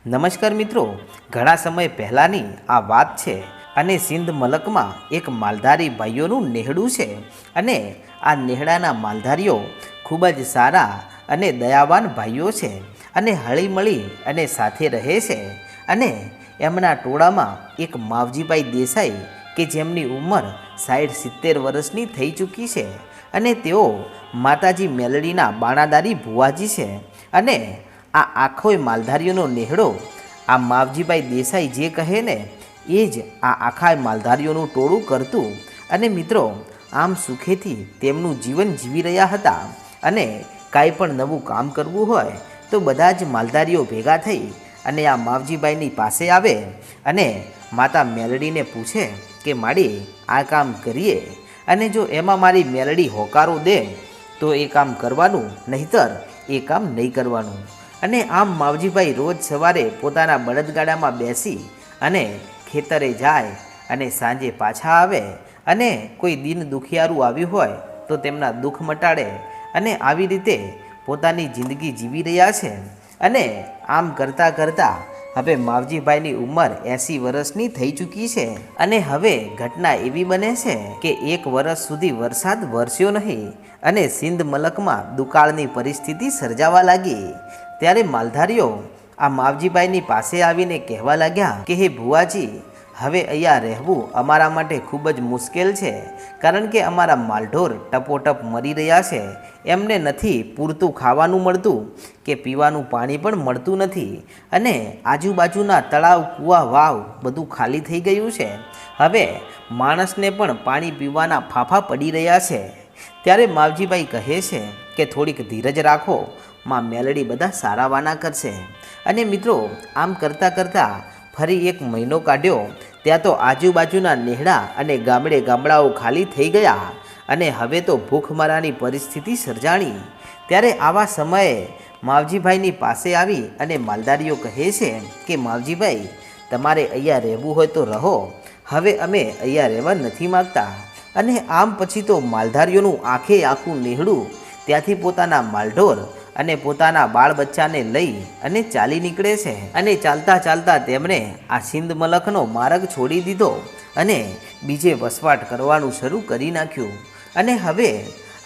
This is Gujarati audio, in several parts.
નમસ્કાર મિત્રો, ઘણા સમય પહેલાંની આ વાત છે અને સિંધ મલકમાં એક માલધારી ભાઈઓનું નેહડું છે અને આ નેહડાના માલધારીઓ ખૂબ જ સારા અને દયાવાન ભાઈઓ છે અને હળીમળી અને સાથે રહે છે અને એમના ટોળામાં એક માવજીભાઈ દેસાઈ કે જેમની ઉંમર સાઠ સિત્તેર વર્ષની થઈ ચૂકી છે અને તેઓ માતાજી મેલડીના બાણાદારી ભુવાજી છે અને આ આખોય માલધારીઓનો નેહડો, આ માવજીભાઈ દેસાઈ જે કહે ને, એ જ આ આખા માલધારીઓનું ટોળું કરતું. અને મિત્રો, આમ સુખેથી તેમનું જીવન જીવી રહ્યા હતા અને કાંઈ પણ નવું કામ કરવું હોય, તો બધા જ માલધારીઓ ભેગા થઈ અને આ માવજીભાઈની પાસે આવે અને માતા મેલડીને પૂછે કે, માડી, આ કામ કરીએ? અને જો એમાં મારી મેલડી હોકારો દે, તો એ કામ કરવાનું, નહીતર એ કામ નહીં કરવાનું. અને આમ માવજીભાઈ રોજ સવારે પોતાના બળદગાડામાં બેસી અને ખેતરે જાય અને સાંજે પાછા આવે અને કોઈ દિન દુખિયારું આવ્યું હોય તો તેમના દુઃખ મટાડે અને આવી રીતે પોતાની જિંદગી જીવી રહ્યા છે. અને આમ કરતાં કરતાં હવે માવજીભાઈની ઉંમર એંસી વર્ષની થઈ ચૂકી છે. અને હવે ઘટના એવી બને છે કે એક વર્ષ સુધી વરસાદ વરસ્યો નહીં અને સિંધ મલકમાં દુકાળની પરિસ્થિતિ સર્જાવા લાગી. ત્યારે માલધારીઓ આ માવજીભાઈની પાસે આવીને કહેવા લાગ્યા કે, હે ભુવાજી, હવે અહીંયા રહેવું અમારા માટે ખૂબ જ મુશ્કેલ છે, કારણ કે અમારા માલઢોર ટપોટપ મરી રહ્યા છે. એમને નથી પૂરતું ખાવાનું મળતું કે પીવાનું પાણી પણ મળતું નથી અને આજુબાજુના તળાવ, કૂવા, વાવ બધું ખાલી થઈ ગયું છે. હવે માણસને પણ પાણી પીવાના ફાફા પડી રહ્યા છે. ત્યારે માવજીભાઈ કહે છે કે, થોડીક ધીરજ રાખો માં મેલડી બધા સારાવાના કરશે. અને મિત્રો, આમ કરતાં કરતાં ફરી એક મહિનો કાઢ્યો, ત્યાં તો આજુબાજુના નેહડા અને ગામડે ગામડાઓ ખાલી થઈ ગયા અને હવે તો ભૂખમરાની પરિસ્થિતિ સર્જાણી. ત્યારે આવા સમયે માવજીભાઈની પાસે આવી અને માલધારીઓ કહે છે કે, માવજીભાઈ, તમારે અહીંયા રહેવું હોય તો રહો. હવે અમે અહીંયા રહેવા નથી માગતા. અને આમ પછી તો માલધારીઓનું આંખે આખું નેહડું ત્યાંથી પોતાના માલઢોર અને પોતાના બાળ બચ્ચાને લઈ અને ચાલી નીકળે છે. અને ચાલતા ચાલતા તેમણે આ સિંધ મલકનો માર્ગ છોડી દીધો અને બીજે વસવાટ કરવાનું શરૂ કરી નાખ્યું. અને હવે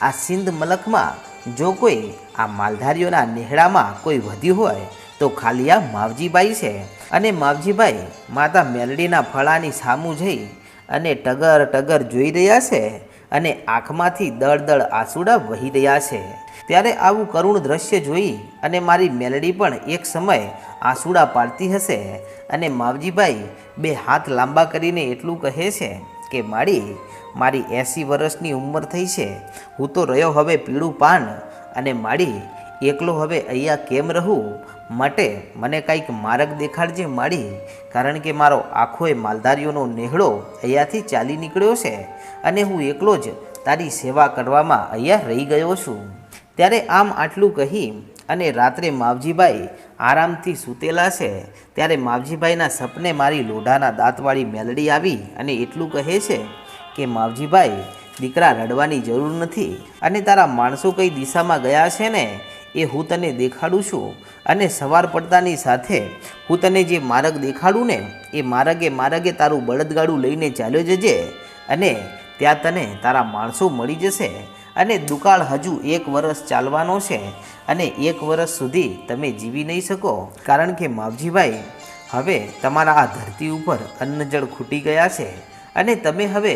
આ સિંધ મલકમાં જો કોઈ આ માલધારીઓના નેહડામાં કોઈ વધ્યું હોય, તો ખાલી આ માવજીભાઈ છે. અને માવજીભાઈ માતા મેલડીના ફળાની સામું જઈ અને ટગર ટગર જોઈ રહ્યા છે અને આંખમાંથી દળ દળ આંસુડા વહી રહ્યા છે. ત્યારે આવું કરુણ દ્રશ્ય જોઈ અને મારી મેલડી પણ એક સમય આંસુડા પાડતી હશે અને માવજીભાઈ બે હાથ લાંબા કરીને એટલું કહે છે કે, માડી, મારી એંસી વર્ષની ઉંમર થઈ છે. હું તો રહ્યો હવે પીળું પાન અને માડી, એકલો હવે અહીંયા કેમ રહું? માટે મને કંઈક માર્ગ દેખાડજે માડી, કારણ કે મારો આખોય માલધારીઓનો નેહળો અહીંયાથી ચાલી નીકળ્યો છે અને હું એકલો જ તારી સેવા કરવામાં અહીંયા રહી ગયો છું. ત્યારે આમ આટલું કહી અને રાત્રે માવજીભાઈ આરામથી સૂતેલા છે, ત્યારે માવજીભાઈના સપને મારી લોઢાના દાંતવાળી મેલડી આવી અને એટલું કહે છે કે, માવજીભાઈ, દીકરા રડવાની જરૂર નથી અને તારા માણસો કઈ દિશામાં ગયા છે ને, એ હું તને દેખાડું છું અને સવાર પડતાની સાથે હું તને જે માર્ગ દેખાડું ને, એ માર્ગે માર્ગે તારું બળદગાડું લઈને ચાલ્યો જજે અને ત્યાં તને તારા માણસો મળી જશે. અને દુકાળ હજુ એક વર્ષ ચાલવાનો છે અને એક વર્ષ સુધી તમે જીવી નહીં શકો. કારણ કે માવજીભાઈ, હવે તમારા આ ધરતી ઉપર અન્નજળ ખૂટી ગયા છે અને તમે હવે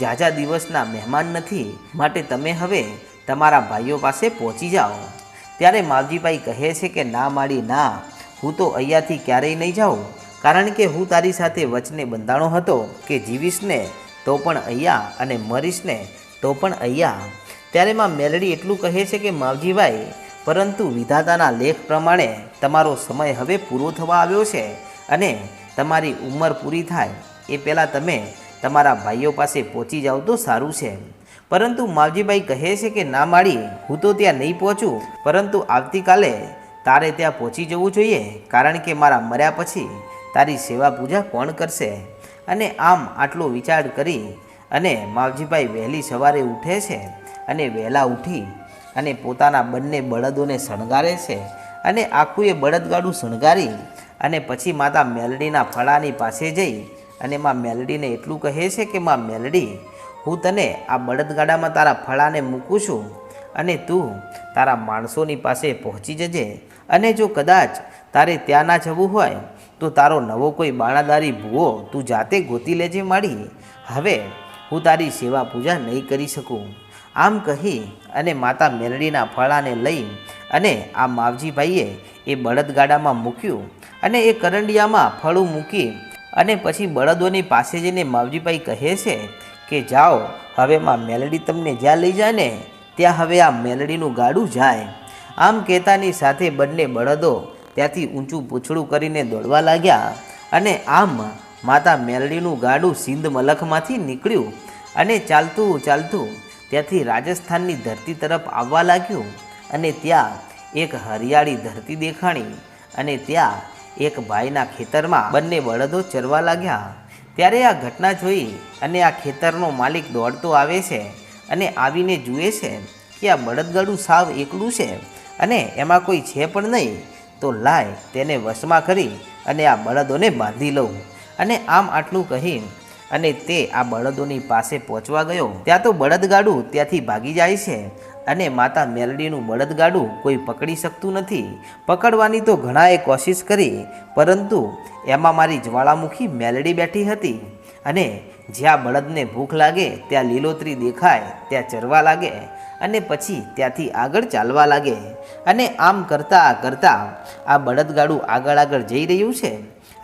ઝાઝા દિવસના મહેમાન નથી. માટે તમે હવે તમારા ભાઈઓ પાસે પહોંચી જાઓ. ત્યારે માવજીભાઈ કહે છે કે, ના માડી, ના. હું તો અહીંયાથી ક્યારેય નહીં જાઉં. કારણ કે હું તારી સાથે વચને બંધાણો હતો કે જીવીશ ને તો પણ અહીંયા અને મરીશ ને તો પણ અહીંયા. ત્યારે માં મેલડી એટલું કહે છે કે, માવજીભાઈ, પરંતુ વિધાતાના લેખ પ્રમાણે તમારો સમય હવે પૂરો થવા આવ્યો છે અને તમારી ઉંમર પૂરી થાય. એ પહેલાં તમે તમારા ભાઈઓ પાસે પહોંચી જાઓ તો સારું છે. પરંતુ માવજીભાઈ કહે છે કે, ના માળી હું તો ત્યાં નહીં પહોંચું. પરંતુ આવતીકાલે તારે ત્યાં પહોંચી જવું જોઈએ, કારણ કે મારા મર્યા પછી તારી સેવા પૂજા કોણ કરશે? અને આમ આટલો વિચાર કરી અને માવજીભાઈ વહેલી સવારે ઉઠે છે અને વહેલા ઉઠી અને પોતાના બંને બળદોને શણગારે છે અને આખું એ બળદગાડું શણગારી અને પછી માતા મેલડીના ફળાની પાસે જઈ અને માં મેલડીને એટલું કહે છે કે, માં મેલડી, હું તને આ બળદગાડામાં તારા ફળાને મૂકું છું અને તું તારા માણસોની પાસે પહોંચી જજે અને જો કદાચ તારે ત્યાં ના જવું હોય, તો તારો નવો કોઈ બાણાદારી ભૂવો તું જાતે ગોતી લેજે માડી. હવે હું તારી સેવા પૂજા નહીં કરી શકું. આમ કહી અને માતા મેલડીના ફળાને લઈ અને આ માવજીભાઈએ એ બળદગાડામાં મૂક્યું અને એ કરંડિયામાં ફળું મૂકી અને પછી બળદોની પાસે જઈને માવજીભાઈ કહે છે કે, જાઓ, હવે માં મેલડી તમને જ્યાં લઈ જાય ને ત્યાં હવે આ મેલડીનું ગાડું જાય. આમ કહેતાની સાથે બંને બળદો ત્યાંથી ઊંચું પૂછડું કરીને દોડવા લાગ્યા અને આમ માતા મેલડીનું ગાડું સિંધ મલખમાંથી નીકળ્યું અને ચાલતું ચાલતું ત્યાંથી રાજસ્થાનની ધરતી તરફ આવવા લાગ્યું અને ત્યાં એક હરિયાળી ધરતી દેખાણી અને ત્યાં એક ભાઈના ખેતરમાં બંને બળદો ચરવા લાગ્યા. ત્યારે આ ઘટના જોઈ અને આ ખેતરનો માલિક દોડતો આવે છે અને આવીને જુએ છે કે આ બળદગાડું સાવ એકલું છે અને એમાં કોઈ છે પણ નહીં. તો લાય તેને વશમાં કરી અને આ બળદોને બાંધી લઉં. અને આમ આટલું કહી અને તે આ બળદોની પાસે પહોંચવા ગયો. ત્યાં તો બળદગાડું ત્યાંથી ભાગી જાય છે અને માતા મેલડીનું બળદગાડું કોઈ પકડી શકતું નથી. પકડવાની તો ઘણાએ કોશિશ કરી, પરંતુ એમાં મારી જ્વાળામુખી મેલડી બેઠી હતી અને જ્યાં બળદને ભૂખ લાગે ત્યાં લીલોતરી દેખાય, ત્યાં ચરવા લાગે અને પછી ત્યાંથી આગળ ચાલવા લાગે. અને આમ કરતાં કરતાં આ બળદગાડું આગળ આગળ જઈ રહ્યું છે.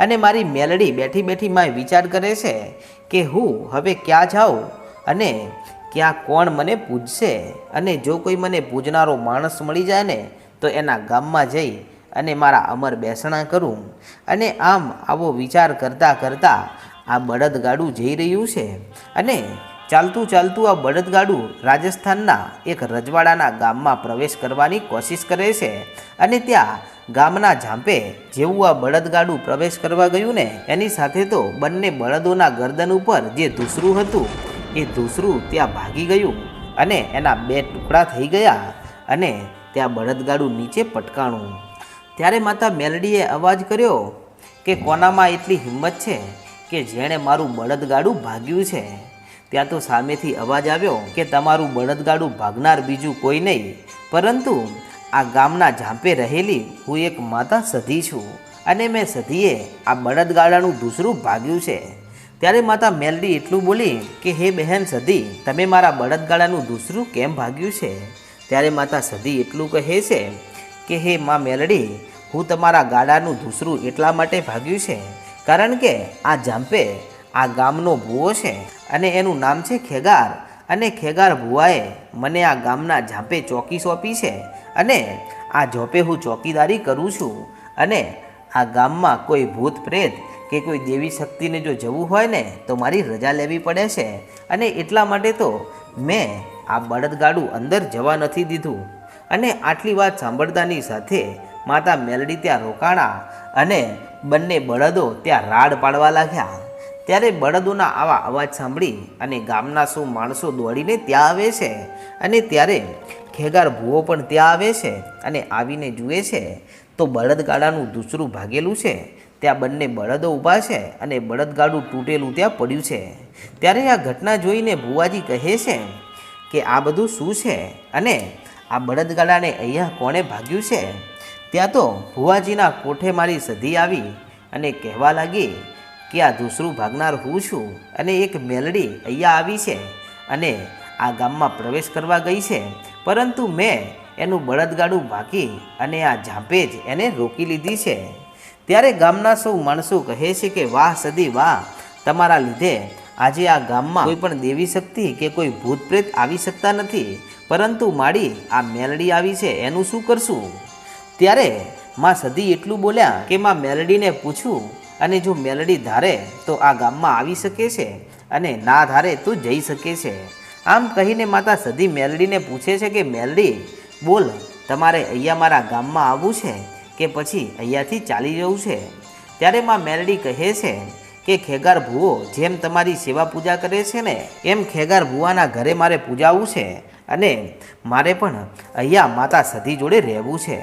અને મારી મેલડી બેઠી બેઠી માં વિચાર કરે છે કે હું હવે ક્યાં જાઉં અને ક્યાં કોણ મને પૂજશે? અને જો કોઈ મને પૂજનારો માણસ મળી જાય ને, તો એના ગામમાં જઈ અને મારા અમર બેસણા કરું. અને આમ આવો વિચાર કરતાં કરતાં આ બળદગાડું જઈ રહ્યું છે. અને ચાલતું ચાલતું આ બળદગાડું રાજસ્થાનના એક રજવાડાના ગામમાં પ્રવેશ કરવાની કોશિશ કરે છે અને ત્યાં ગામના ઝાંપે જેવું આ બળદગાડું પ્રવેશ કરવા ગયું ને, એની સાથે તો બંને બળદોના ગરદન ઉપર જે ધૂસરું હતું, એ ધૂસરું ત્યાં ભાગી ગયું અને એના બે ટુકડા થઈ ગયા અને ત્યાં બળદગાડું નીચે પટકાણું. ત્યારે માતા મેલડીએ અવાજ કર્યો કે, કોનામાં એટલી હિંમત છે કે જેણે મારું બળદગાડું ભાગ્યું છે? ત્યાં તો સામેથી અવાજ આવ્યો કે તમારું બળદગાડું ભાગનાર બીજું કોઈ નહીં. પરંતુ આ ગામના ઝાંપે રહેલી હું એક માતા સધી છું અને મેં સધીએ આ બળદગાડાનું દૂસરું ભાગ્યું છે. ત્યારે માતા મેલડી એટલું બોલી કે, હે બહેન સધી, તમે મારા બળદગાડાનું દૂસરું કેમ ભાગ્યું છે? ત્યારે માતા સધી એટલું કહે છે કે, હે માં મેલડી, હું તમારા ગાડાનું દૂસરું એટલા માટે ભાગ્યું છે, કારણ કે આ ઝાંપે આ ગામનો ભૂવો છે અને એનું નામ છે ખેગાર. અને ખેગાર ભુવાએ મને આ ગામના ઝાંપે ચોકી સોંપી છે અને આ ઝોપે હું ચોકીદારી કરું છું. અને આ ગામમાં કોઈ ભૂત પ્રેત કે કોઈ દેવી શક્તિને જો જવું હોય ને તો મારી રજા લેવી પડે છે. અને એટલા માટે તો મેં આ બળદગાડું અંદર જવા નથી દીધું. અને આટલી વાત સાંભળતાની સાથે માતા મેલડી ત્યાં રોકાણા અને બંને બળદો ત્યાં રાડ પાડવા લાગ્યા. ત્યારે બળદોના આવા અવાજ સાંભળી અને ગામના સૌ માણસો દોડીને ત્યાં આવે છે અને ત્યારે ખેગાર ભૂવો પણ ત્યાં આવે છે અને આવીને જુએ છે, તો બળદગાડાનું દૂસરું ભાગેલું છે. ત્યાં બંને બળદો ઊભા છે અને બળદગાડું તૂટેલું ત્યાં પડ્યું છે. ત્યારે આ ઘટના જોઈને ભુવાજી કહે છે કે આ બધું શું છે અને આ બળદગાડાને અહીંયા કોણે ભાગ્યું છે? ત્યાં તો ભુવાજીના કોઠે મારી સધી આવી અને કહેવા લાગી કે આ દૂસરું ભાગનાર હું છું અને એક મેલડી અહીંયા આવી છે અને આ ગામમાં પ્રવેશ કરવા ગઈ છે. પરંતુ મેં એનું બળદગાડું ભાગી અને આ ઝાંપે જ એને રોકી લીધી છે. ત્યારે ગામના સૌ માણસો કહે છે કે, વાહ સદી, વાહ! તમારા લીધે આજે આ ગામમાં કોઈ પણ દેવી શક્તિ કે કોઈ ભૂત પ્રેત આવી શકતા નથી. પરંતુ માડી આ મેલડી આવી છે, એનું શું કરશું? ત્યારે માં સદી એટલું બોલ્યા કે, માં મેલડીને પૂછું અને જો મેલડી ધારે તો આ ગામમાં આવી શકે છે અને ના ધારે તો જઈ શકે છે. આમ કહીને માતા સધી મેલડીને પૂછે છે કે, મેલડી, બોલ, તમારે અહીંયા મારા ગામમાં આવવું છે કે પછી અહીંયાથી ચાલી જવું છે? ત્યારે માં મેલડી કહે છે કે, ખેગાર ભૂવો, જેમ તમારી સેવા પૂજા કરે છે ને, એમ ખેગાર ભૂવાના ઘરે મારે પૂજાવું છે અને મારે પણ અહીંયા માતા સધી જોડે રહેવું છે.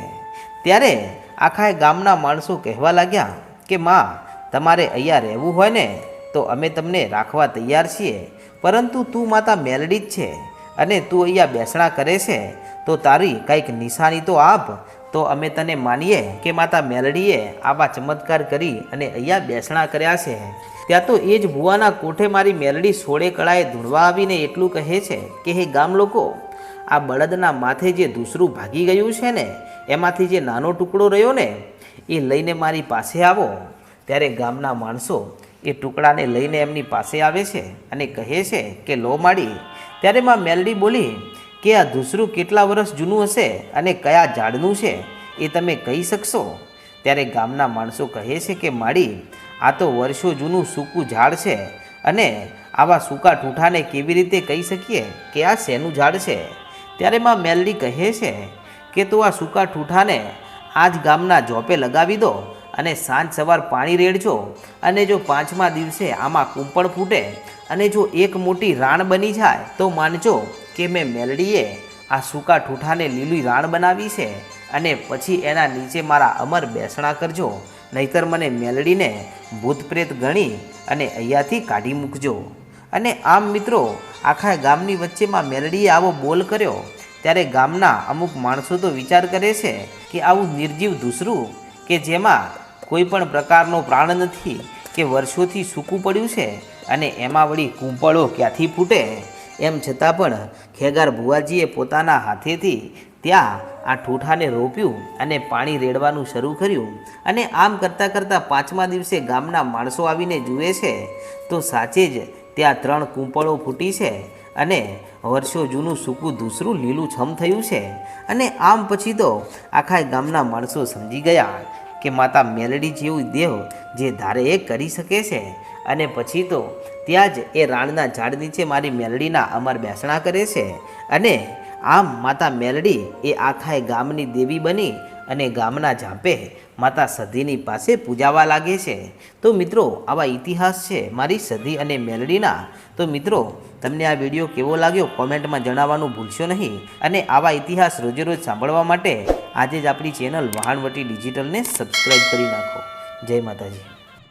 ત્યારે આખા ગામના માણસો કહેવા લાગ્યા કે, માં તમારે અહીંયા રહેવું હોય ને, તો અમે તમને રાખવા તૈયાર છીએ. પરંતુ તું માતા મેલડી જ છે અને તું અહીંયા બેસણા કરે છે, તો તારી કંઈક નિશાની તો આપ. તો અમે તને માનીએ કે માતા મેલડીએ આવા ચમત્કાર કરી અને અહીંયા બેસણા કર્યા છે. ત્યાં તો એ જ ભુવાના કોઠે મારી મેલડી સોળે કળાએ ધૂણવા આવીને એટલું કહે છે કે, હે ગામ લોકો, આ બળદના માથે જે દૂસરું ભાગી ગયું છે ને, એમાંથી જે નાનો ટુકડો રહ્યો ને, એ લઈને મારી પાસે આવો. ત્યારે ગામના માણસો એ ટુકડાને લઈને એમની પાસે આવે છે અને કહે છે કે, લો માડી. ત્યારે માં મેલડી બોલી, કે આ દૂસરું કેટલા વર્ષ જૂનું હશે અને કયા ઝાડનું છે એ તમે કહી શકશો? ત્યારે ગામના માણસો કહે છે કે, માડી, આ તો વર્ષો જૂનું સૂકું ઝાડ છે અને આવા સૂકા ઠૂઠાને કેવી રીતે કહી શકીએ કે આ શેનું ઝાડ છે? ત્યારે માં મેલડી કહે છે કે, તું આ સૂકા ઠૂઠાને જ ગામના જોપે લગાવી દો અને સાંજ સવાર પાણી રેડજો અને જો પાંચમા દિવસે આમાં કૂંપણ ફૂટે અને જો એક મોટી રાણ બની જાય, તો માનજો કે મેં મેલડીએ આ સૂકા ઠૂઠાને લીલી રાણ બનાવી છે અને પછી એના નીચે મારા અમર બેસણા કરજો. નહીતર મને મેલડીને ભૂત પ્રેત ગણી અને અહીંયાથી કાઢી મૂકજો. અને આમ મિત્રો, આખા ગામની વચ્ચેમાં મેલડીએ આવો બોલ કર્યો. ત્યારે ગામના અમુક માણસો તો વિચાર કરે છે કે આવું નિર્જીવ દૂસરું કે જેમાં કોઈ પણ પ્રકારનો પ્રાણ નથી કે વર્ષોથી સૂકું પડ્યું છે અને એમાં વળી કૂંપળો ક્યાંથી ફૂટે? એમ છતાં પણ ખેગાર ભુવાજીએ પોતાના હાથેથી ત્યાં આ ઠૂઠાને રોપ્યું અને પાણી રેડવાનું શરૂ કર્યું અને આમ કરતાં કરતાં પાંચમા દિવસે ગામના માણસો આવીને જુએ છે, તો સાચે જ ત્યાં ત્રણ કૂંપળો ફૂટી છે અને વર્ષો જૂનું સૂકું દૂસરું લીલું છમ થયું છે અને આમ પછી તો આખા ગામના માણસો સમજી ગયા કે માતા મેલડી જેવું દેહ જે ધારે એ કરી શકે છે? અને પછી તો ત્યાં જ એ રાણના ઝાડ નીચે મારી મેલડીના અમર બેસણા કરે છે. અને આમ માતા મેલડી એ આખા ગામની દેવી બની અને ગામના ઝાંપે માતા સધીની પાસે પૂજાવા લાગે છે. તો મિત્રો, આવા ઇતિહાસ છે મારી સધી અને મેલડીના. તો મિત્રો, તમને આ વીડિયો કેવો લાગ્યો કોમેન્ટમાં જણાવવાનું ભૂલશો નહીં. અને આવા ઇતિહાસ રોજે રોજ સાંભળવા માટે આજે જ આપણી ચેનલ વહાણવટી ડિજિટલને સબસ્ક્રાઈબ કરી નાખો. જય માતાજી.